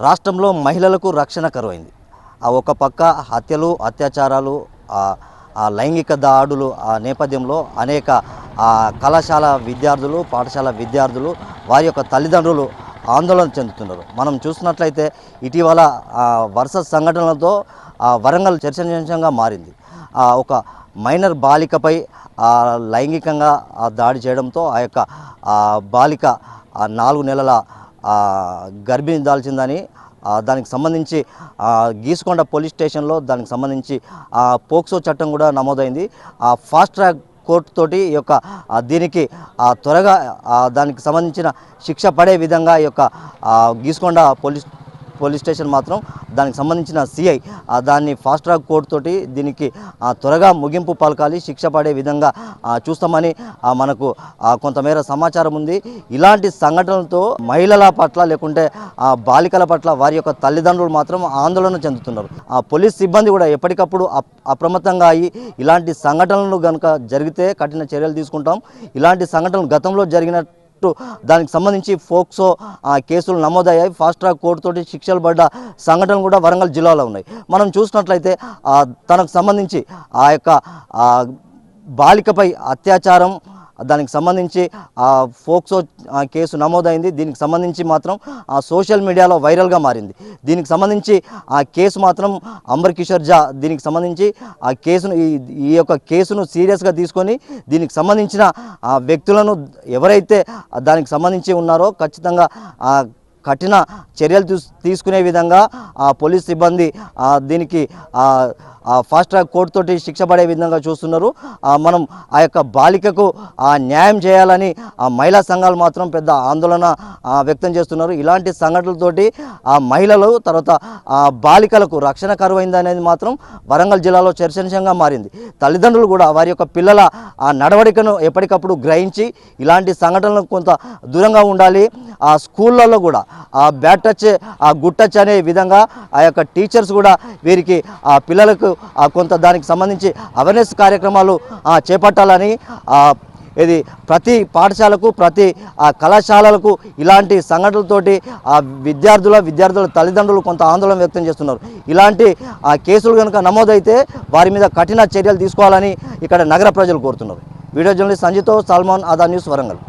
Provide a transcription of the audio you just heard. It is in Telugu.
రాష్ట్రంలో మహిళలకు రక్షణ కరువైంది. ఆ ఒక పక్క హత్యలు అత్యాచారాలు ఆ లైంగిక దాడులు ఆ నేపథ్యంలో అనేక కళాశాల విద్యార్థులు పాఠశాల విద్యార్థులు వారి యొక్క తల్లిదండ్రులు ఆందోళన చెందుతున్నారు. మనం చూసినట్లయితే ఇటీవల వరుస సంఘటనలతో వరంగల్ చర్చనీయాంశంగా మారింది. ఒక మైనర్ బాలికపై ఆ, లైంగికంగా దాడి చేయడంతో ఆ యొక్క బాలిక నాలుగు నెలల గర్భిణి దాల్చిందని దానికి సంబంధించి ఆ, గీసుకొండ పోలీస్ స్టేషన్లో దానికి సంబంధించి ఆ, పోక్సో చట్టం కూడా నమోదైంది. ఆ ఫాస్ట్ ట్రాక్ కోర్టు తోటి ఈ యొక్క దీనికి ఆ, త్వరగా దానికి సంబంధించిన శిక్ష పడే విధంగా ఈ యొక్క గీసుకొండ పోలీస్ పోలీస్ స్టేషన్ మాత్రం దానికి సంబంధించిన సిఐ దాన్ని ఫాస్ట్ ట్రాక్ కోర్టు తోటి దీనికి ఆ, త్వరగా ముగింపు పలకాలి శిక్ష పడే విధంగా చూస్తామని ఆ, మనకు కొంతమేర సమాచారం ఉంది. ఇలాంటి సంఘటనలతో మహిళల పట్ల లేకుంటే ఆ, బాలికల పట్ల వారి యొక్క తల్లిదండ్రులు మాత్రం ఆందోళన చెందుతున్నారు. ఆ పోలీస్ సిబ్బంది కూడా ఎప్పటికప్పుడు అప్రమత్తంగా అయ్యి ఇలాంటి సంఘటనలు కనుక జరిగితే కఠిన చర్యలు తీసుకుంటాం. ఇలాంటి సంఘటనలు గతంలో జరిగిన దానికి సంబంధించి ఫోక్సో ఆ, కేసులు నమోదయ్యాయి. ఫాస్ట్ ట్రాక్ కోర్టు తోటి శిక్షలు పడ్డ సంఘటనలు కూడా వరంగల్ జిల్లాలో ఉన్నాయి. మనం చూసినట్లయితే తనకు సంబంధించి ఆ యొక్క బాలికపై అత్యాచారం దానికి సంబంధించి ఆ ఫోక్సో ఆ, కేసు నమోదైంది. దీనికి సంబంధించి మాత్రం ఆ సోషల్ మీడియాలో వైరల్గా మారింది. దీనికి సంబంధించి ఆ కేసు మాత్రం అంబర్ కిషోర్ జా దీనికి సంబంధించి ఆ కేసును ఈ ఈ యొక్క కేసును సీరియస్గా తీసుకొని దీనికి సంబంధించిన ఆ వ్యక్తులను ఎవరైతే దానికి సంబంధించి ఉన్నారో ఖచ్చితంగా ఆ కఠిన చర్యలు తీసుకునే విధంగా ఆ పోలీస్ సిబ్బంది దీనికి ఫాస్ట్ ట్రాక్ కోర్టు తోటి శిక్ష పడే విధంగా చూస్తున్నారు. మనం ఆ యొక్క బాలికకు ఆ న్యాయం చేయాలని ఆ మహిళా సంఘాలు మాత్రం పెద్ద ఆందోళన వ్యక్తం చేస్తున్నారు. ఇలాంటి సంఘటనలతోటి ఆ మహిళలు తర్వాత ఆ బాలికలకు రక్షణ కరువైంది అనేది మాత్రం వరంగల్ జిల్లాలో చర్చనీయంగా మారింది. తల్లిదండ్రులు కూడా వారి యొక్క పిల్లల ఆ నడవడికను ఎప్పటికప్పుడు గ్రహించి ఇలాంటి సంఘటనలకు కొంత దూరంగా ఉండాలి. ఆ స్కూళ్ళల్లో కూడా ఆ బ్యాట్ టచ్ ఆ గుడ్ టచ్ అనే విధంగా ఆ యొక్క టీచర్స్ కూడా వీరికి ఆ పిల్లలకు కొంత దానికి సంబంధించి అవేర్నెస్ కార్యక్రమాలు చేపట్టాలని ఆ, ఇది ప్రతి పాఠశాలకు ప్రతి ఆ కళాశాలలకు ఇలాంటి సంఘటనలతోటి ఆ విద్యార్థుల విద్యార్థుల తల్లిదండ్రులు కొంత ఆందోళన వ్యక్తం చేస్తున్నారు. ఇలాంటి ఆ కేసులు కనుక నమోదైతే వారి మీద కఠిన చర్యలు తీసుకోవాలని ఇక్కడ నగర ప్రజలు కోరుతున్నారు. వీడియో జర్నలిస్ట్ సంజయ్తో సల్మాన్ ఆదా న్యూస్ వరంగల్.